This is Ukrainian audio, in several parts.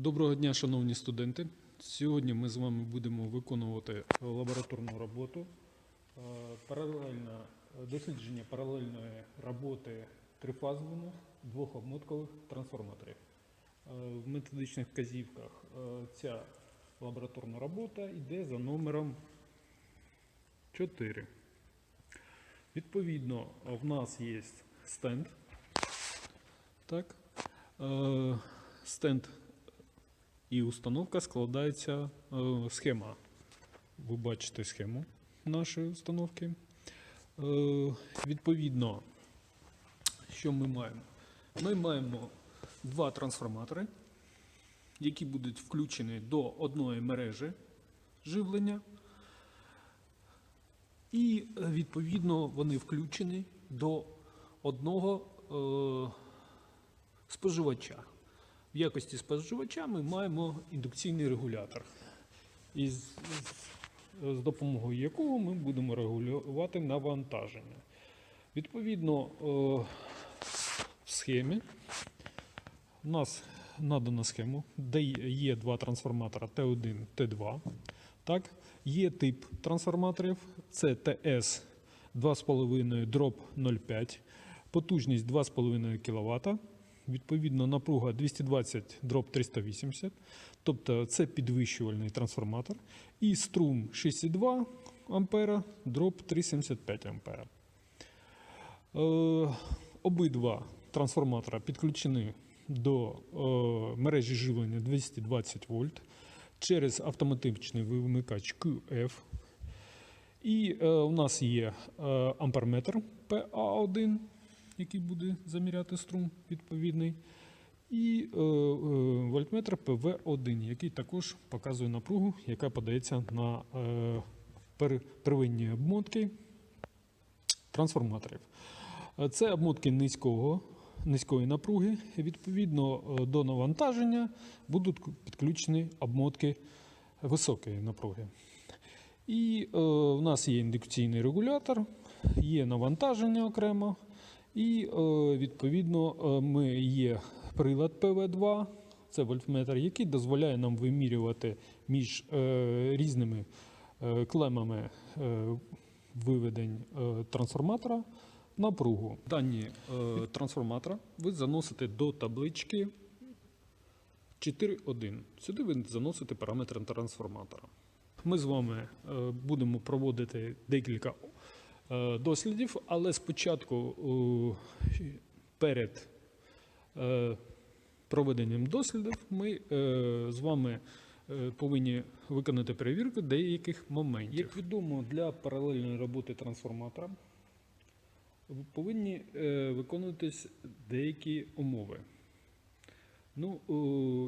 Доброго дня, шановні студенти. Сьогодні ми з вами будемо виконувати лабораторну роботу. Е, Паралельно дослідження паралельної роботи трифазових двохобмоткових трансформаторів. Е, В методичних вказівках е, ця лабораторна робота йде за номером 4. Відповідно, в нас є стенд. Так. Стенд і установка складається е, схема. Ви бачите схему нашої установки. Е, відповідно, що ми маємо? Ми маємо два трансформатори, які будуть включені до одної мережі живлення. І е, відповідно вони включені до одного е, споживача. В якості споживача ми маємо індукційний регулятор, із, з, допомогою якого ми будемо регулювати навантаження. Відповідно, е, в схемі у нас надана схема, де є два трансформатора Т1, Т2. Так? Є тип трансформаторів, це ТС 2,5 дроп 0,5, потужність 2,5 кВт, відповідно напруга 220 дроп 380, тобто це підвищувальний трансформатор, і струм 6,2 ампера, дроп 375 ампера. Е, обидва трансформатора підключені до е, мережі живлення 220 вольт через автоматичний вимикач QF. І е, у нас є е, амперметр PA1, який буде заміряти струм відповідний. І е, е, вольтметр PV1, який також показує напругу, яка подається на е, первинні обмотки трансформаторів. Е, Це обмотки низького, низької напруги. Відповідно е, до навантаження будуть підключені обмотки високої напруги. І е, у нас є індукційний регулятор, є навантаження окремо, і е, відповідно е, ми є прилад ПВ2, це вольтметр, який дозволяє нам вимірювати між е, різними клемами виведень трансформатора напругу. Дані трансформатора ви заносите до таблички 4.1. Сюди ви заносите параметри трансформатора. Ми з вами будемо проводити декілька дослідів, але спочатку е, перед е, проведенням дослідів ми е, з вами е, повинні виконати перевірку деяких моментів. Як відомо, для паралельної роботи трансформатора повинні е, виконуватись деякі умови. Ну,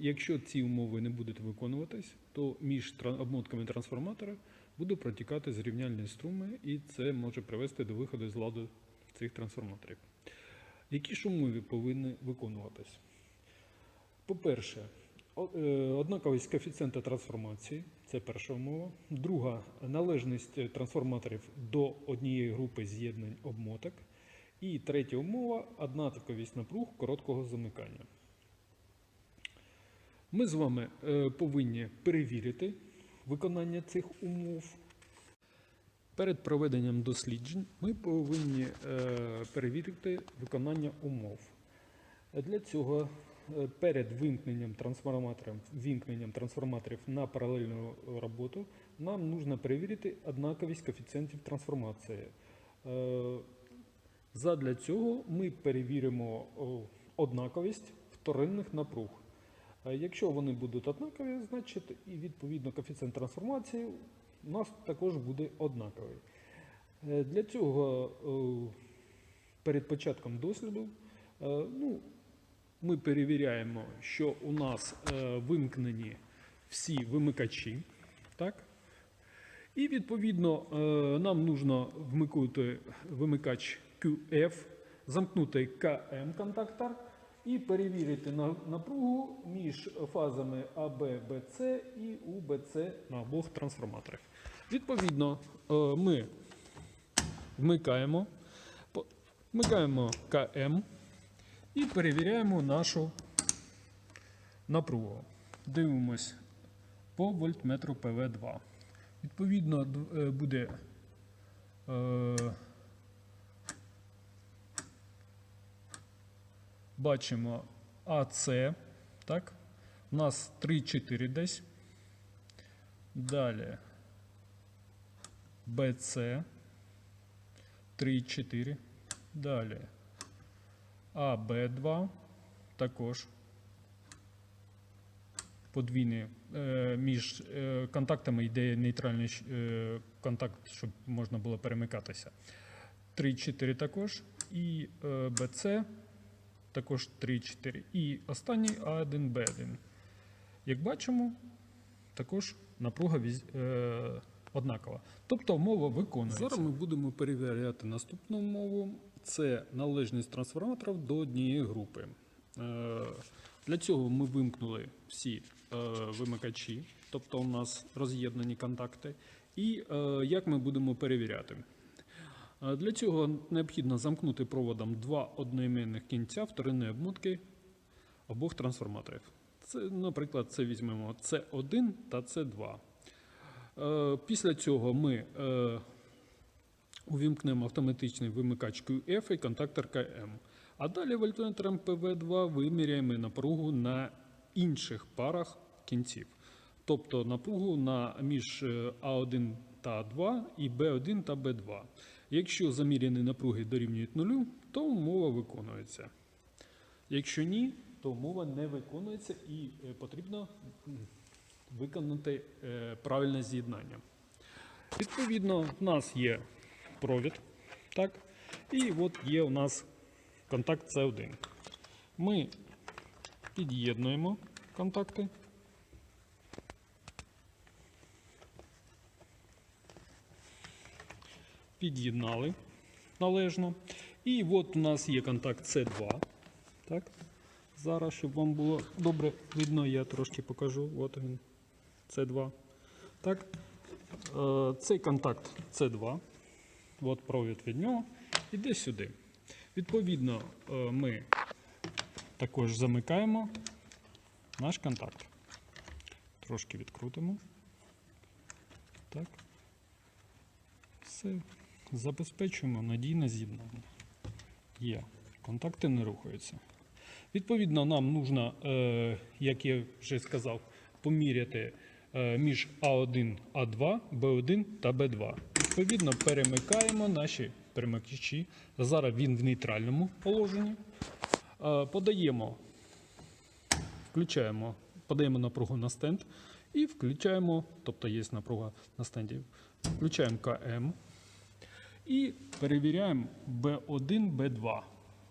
якщо ці умови не будуть виконуватись, то між обмотками трансформатора буде протікати зрівняльні струми, і це може привести до виходу з ладу цих трансформаторів. Які ж умови повинні виконуватись? По-перше, е, однаковість коефіцієнта трансформації це перша умова. Друга належність трансформаторів до однієї групи з'єднань обмоток. І третя умова однаковість напруг короткого замикання. Ми з вами е, повинні перевірити виконання цих умов. Перед проведенням досліджень ми повинні е, перевірити виконання умов. Для цього е, перед вимкненням трансформаторів, вімкненням трансформаторів на паралельну роботу нам потрібно перевірити однаковість коефіцієнтів трансформації. Е, Задля цього ми перевіримо однаковість вторинних напруг. Якщо вони будуть однакові, значить і відповідно коефіцієнт трансформації у нас також буде однаковий. Е, Для цього е, перед початком досліду е, ну, ми перевіряємо, що у нас вимкнені всі вимикачі. Так? І відповідно нам потрібно вмикнути вимикач QF, замкнути КМ контактор і перевірити напругу між фазами АБ, БЦ і УБЦ на обох трансформаторах. Відповідно, е, ми вмикаємо, вмикаємо КМ і перевіряємо нашу напругу. дивимось по вольтметру ПВ2. Відповідно, е, буде бачимо АЦ, так? У нас 3-4 десь. Далі БЦ 3-4. Далі АБ2 також подвійний. Е, між е, контактами йде нейтральний е, контакт, щоб можна було перемикатися. 3-4 також. І е, Також 3-4. І останній А1Б1. Як бачимо, також напруга віз- е, однакова. Тобто мова виконується. Зараз ми будемо перевіряти наступну мову. Це належність трансформаторів до однієї групи. Е, Для цього ми вимкнули всі е, вимикачі, тобто у нас роз'єднані контакти. І е, як ми будемо перевіряти? Для цього необхідно замкнути проводом два одноіменних кінця вторинної обмотки обох трансформаторів. Це, наприклад, це візьмемо C1 та C2. Е, Після цього ми е, увімкнемо автоматичний вимикач QF і контактор КМ. А далі вольтметром ПВ2 виміряємо напругу на інших парах кінців. Тобто напругу на, між е, А1 та А2 і Б1 та Б2. Якщо заміряні напруги дорівнюють нулю, то умова виконується. Якщо ні, то умова не виконується і е, потрібно виконати е, правильне з'єднання. Відповідно, в нас є провід, так? І от є у нас контакт С1. Ми під'єднуємо контакти. Під'єднали належно. І от у нас є контакт С2. Так? Зараз, щоб вам було добре видно, я трошки покажу. От він. С2. Так? Е, Цей контакт С2. От провід від нього. Іде сюди. Відповідно, е, ми також замикаємо наш контакт. Трошки відкрутимо. Так. Все. Забезпечуємо надійне з'єднання. Є. Контакти не рухаються. Відповідно, нам нужно, е, як я вже сказав, поміряти е, між А1, А2, Б1 та Б2. Відповідно, перемикаємо наші перемикачі. Зараз він в нейтральному положенні. Е, подаємо, включаємо, подаємо напругу на стенд і включаємо, тобто є напруга на стенді, включаємо КМ і перевіряємо B1, B2.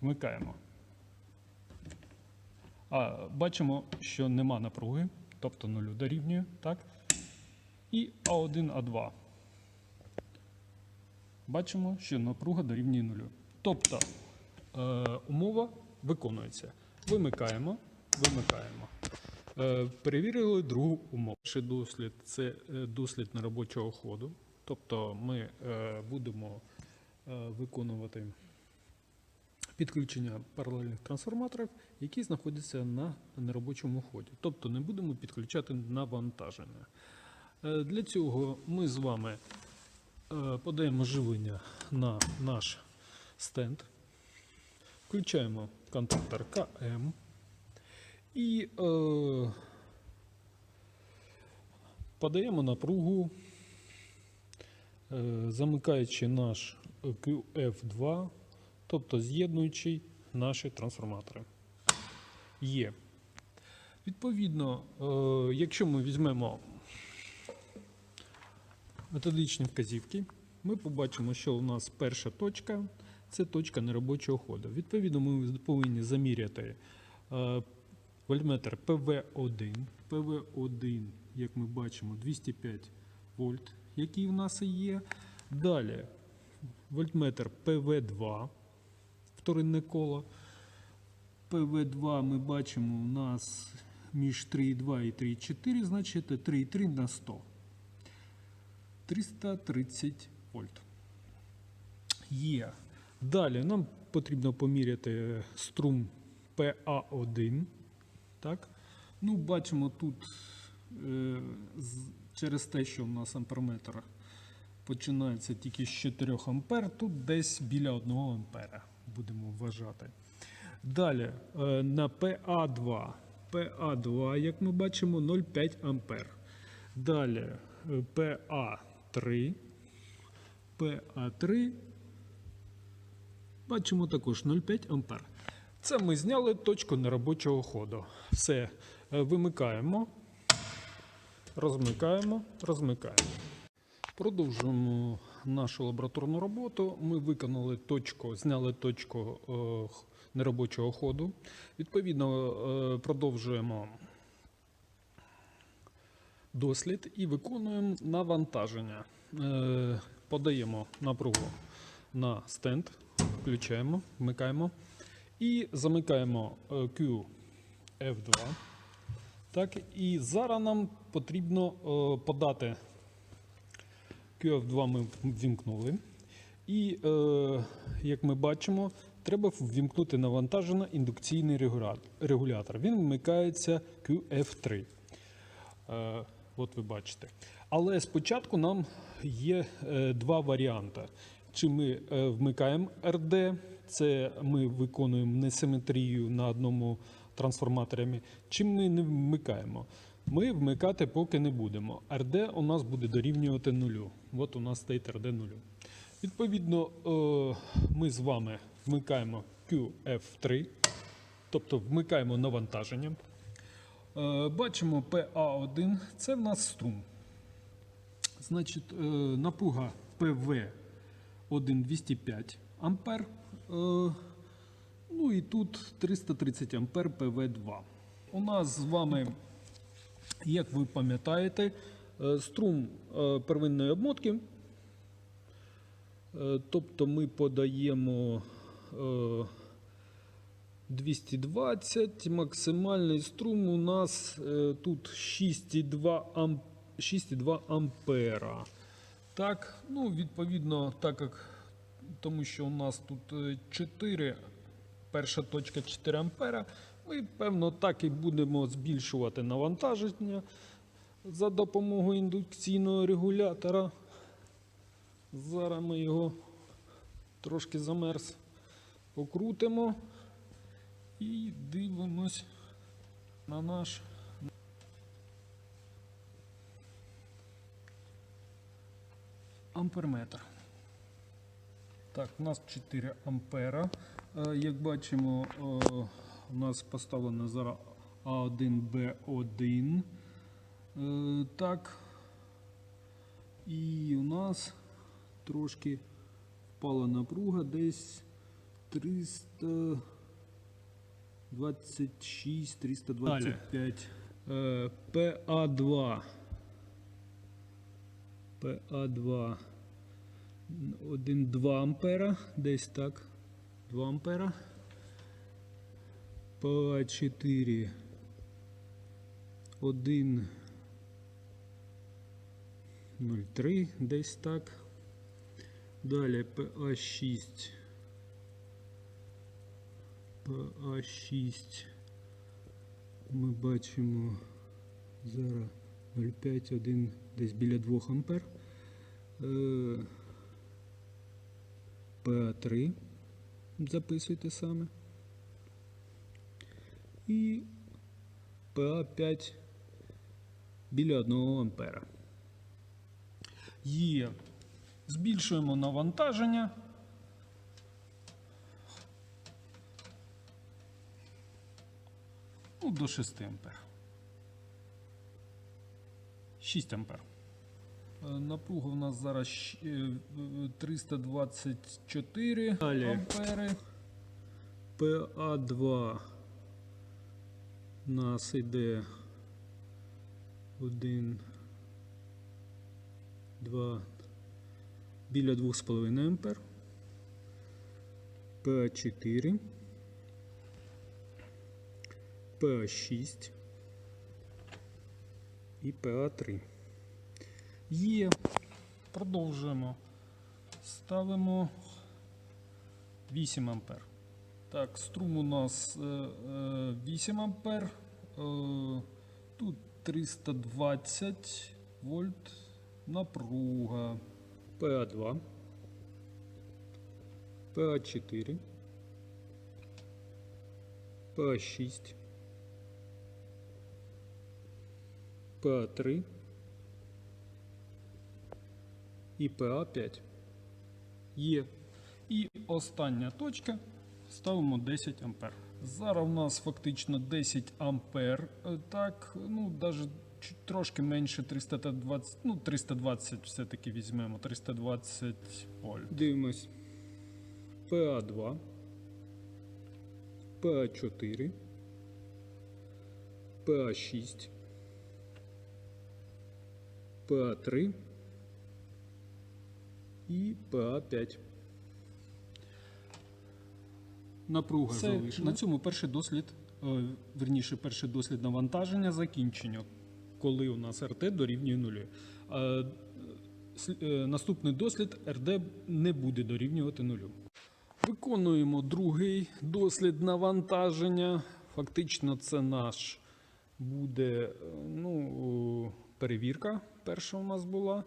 Вмикаємо. А, бачимо, що нема напруги, тобто нулю дорівнює, так? І А1, А2. Бачимо, що напруга дорівнює нулю. Тобто е, умова виконується. Вимикаємо, вимикаємо. Е, перевірили другу умову. Перший дослід це е, дослід неробочого ходу. Тобто ми е, будемо е, виконувати підключення паралельних трансформаторів, які знаходяться на неробочому ході. Тобто не будемо підключати навантаження. Е, Для цього ми з вами подаємо живлення на наш стенд, включаємо контактор КМ і подаємо напругу, замикаючи наш QF2 тобто з'єднуючи наші трансформатори. Є. Відповідно, е, якщо ми візьмемо методичні вказівки, ми побачимо, що у нас перша точка це точка неробочого ходу. Відповідно, ми повинні заміряти е, вольтметр ПВ1. ПВ1, як ми бачимо, 205 вольт, який у нас є. Далі вольтметр ПВ2 вторинне коло. ПВ2 ми бачимо у нас між 3,2 і 3,4, значить 3,3 на 100. 330 вольт. Є. Далі нам потрібно поміряти струм PA1. Так? Ну, бачимо тут е, через те, що в нас амперметр починається тільки з 4 ампер, тут десь біля 1 ампера будемо вважати. Далі е, на PA2. PA2, як ми бачимо, 0,5 ампер. Далі е, PA3. PA3 бачимо також 0,5 ампер. Це ми зняли точку неробочого ходу. Все, е, вимикаємо, розмикаємо, розмикаємо. Продовжуємо нашу лабораторну роботу. Ми виконали точку, зняли точку е, неробочого ходу. Відповідно, е, продовжуємо дослід і виконуємо навантаження. Е, Подаємо напругу на стенд, включаємо, вмикаємо і замикаємо е, QF2. Так, і зараз нам потрібно е, подати QF2 ми ввімкнули. І, е, як ми бачимо, треба ввімкнути навантажено індукційний регулятор. Він вмикається QF3. Е, от ви бачите. Але спочатку нам є е, два варіанти. Чи ми е, вмикаємо РД, це ми виконуємо несиметрію на одному трансформаторі, чи ми не вмикаємо. Ми вмикати поки не будемо. РД у нас буде дорівнювати нулю. От у нас стоїть РД нулю. Відповідно, е, ми з вами вмикаємо QF3, тобто вмикаємо навантаження. Е, Бачимо PA1, це в нас струм. Значить, е, напруга PV 1,205 ампер. Ну і тут 330 ампер PV2. У нас з вами, як ви пам'ятаєте, е, струм е, первинної обмотки. Е, Тобто ми подаємо е, 220, максимальний струм у нас тут 6,2 ам, 6,2 ампера. Так, ну відповідно, так як тому що у нас тут е, 4, перша точка 4 ампера, ми певно так і будемо збільшувати навантаження за допомогою індукційного регулятора. Зараз ми його трошки замерз, покрутимо. І дивимось на наш амперметр. Так, у нас 4 ампера. Е, Як бачимо, е, у нас поставлено зараз А1Б1. Е, Так. І у нас трошки впала напруга десь 300. 26, 325. Е, ПА2. ПА2. 1-2 ампера. Десь так. 2 ампера. ПА4. 1. 0,3. Десь так. Далі ПА6. А6 ми бачимо зараз 0,5-1 десь біля 2 ампер. Е, ПА3 записуйте саме. І ПА5 біля 1 ампера. Є. Збільшуємо навантаження. Ну, до 6 ампер. 6 ампер. Е, Напруга у нас зараз щ- е, 324 Далі. ампери. ПА2 у нас іде 1, 2, біля 2,5 ампер. ПА4. ПА6 і ПА3. Є. Продовжуємо. Ставимо 8 ампер. Так, струм у нас е, е, 8 ампер. Е, Тут 320 вольт напруга. ПА2. ПА4. ПА6. ПА3 і ПА5. Є. І остання точка ставимо 10 ампер. Зараз у нас фактично 10 ампер. Е, Так, ну навіть трошки менше 320, ну 320 все-таки візьмемо. 320 вольт. Дивимось. ПА2, ПА4, ПА6, ПА3 і ПА5. Напруга Все, залишена. На цьому перший дослід, е, верніше, перший дослід навантаження закінчено, коли у нас РТ дорівнює нулю. Е, Наступний дослід РД не буде дорівнювати нулю. Виконуємо другий дослід навантаження. Фактично, це наш буде е, ну, перевірка. Перша у нас була.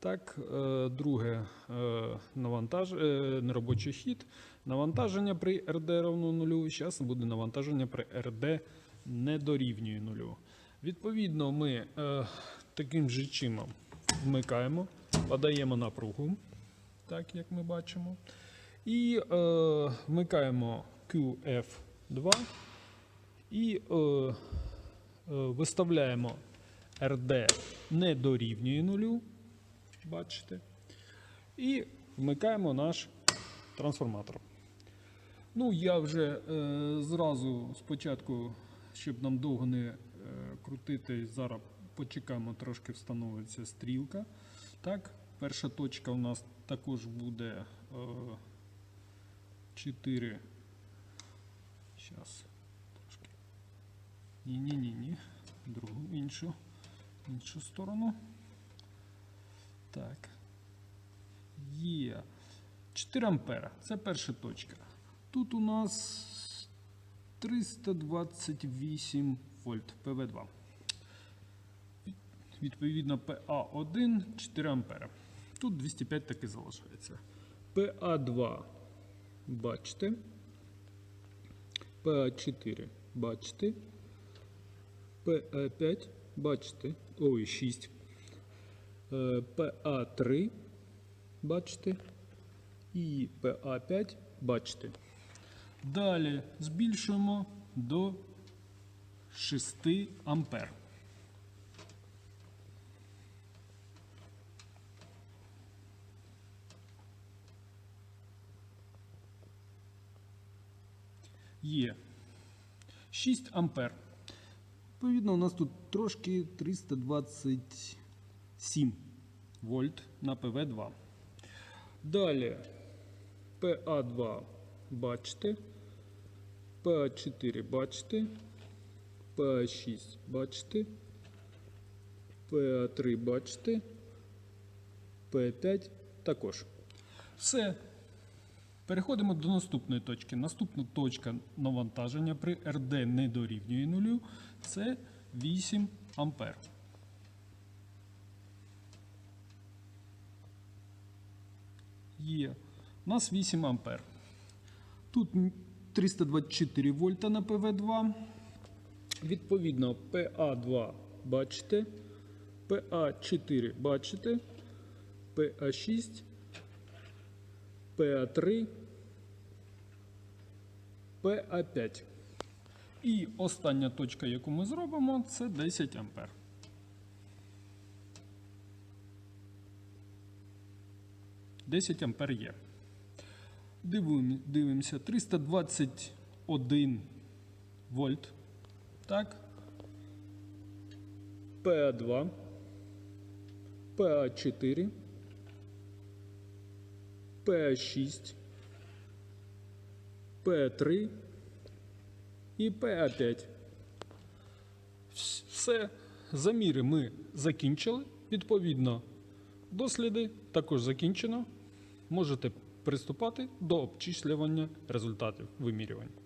Так, е, друге е, навантаж... е, неробочий хід. Навантаження при РД равно нулю. Зараз буде навантаження при РД не дорівнює нулю. Відповідно, ми таким же чином вмикаємо, подаємо напругу, так як ми бачимо. І е, вмикаємо QF2 і е, е, виставляємо RD не дорівнює нулю. Бачите. І вмикаємо наш трансформатор. Ну, я вже е, зразу спочатку, щоб нам довго не е, крутити, зараз почекаємо, трошки встановиться стрілка. Так, перша точка у нас також буде е, 4. Зараз. Трошки. Ні-ні-ні-ні. Другу іншу, іншу сторону. Так. Є. 4 ампера. Це перша точка. Тут у нас 328 вольт ПВ2. Відповідно, ПА1 4 ампера. Тут 205 таки залишається. ПА2 бачите. ПА4 бачите. ПА5 бачите. Ой, 6. Е, ПА3 бачите. І ПА5 бачите. Далі збільшуємо до 6 ампер. Є 6 ампер. Відповідно, у нас тут трошки 327 вольт на ПВ2. Далі ПА2 бачите, ПА4 бачите, ПА6 бачите, ПА3 бачите, П5 також. Все. Переходимо до наступної точки. Наступна точка навантаження при РД не дорівнює нулю. Це 8 ампер. Є. У нас 8 ампер. Тут 324 вольта на ПВ2. Відповідно, ПА2 бачите, ПА4 бачите, ПА6, ПА3, ПА5. І остання точка, яку ми зробимо, це 10 ампер. Десять ампер є. Дивимо- Дивимося. 321 вольт. Так. ПА2. ПА4. ПА6. П3 і ПА5. Все. Заміри ми закінчили. Відповідно, досліди також закінчено. Можете приступати до обчислювання результатів вимірювань.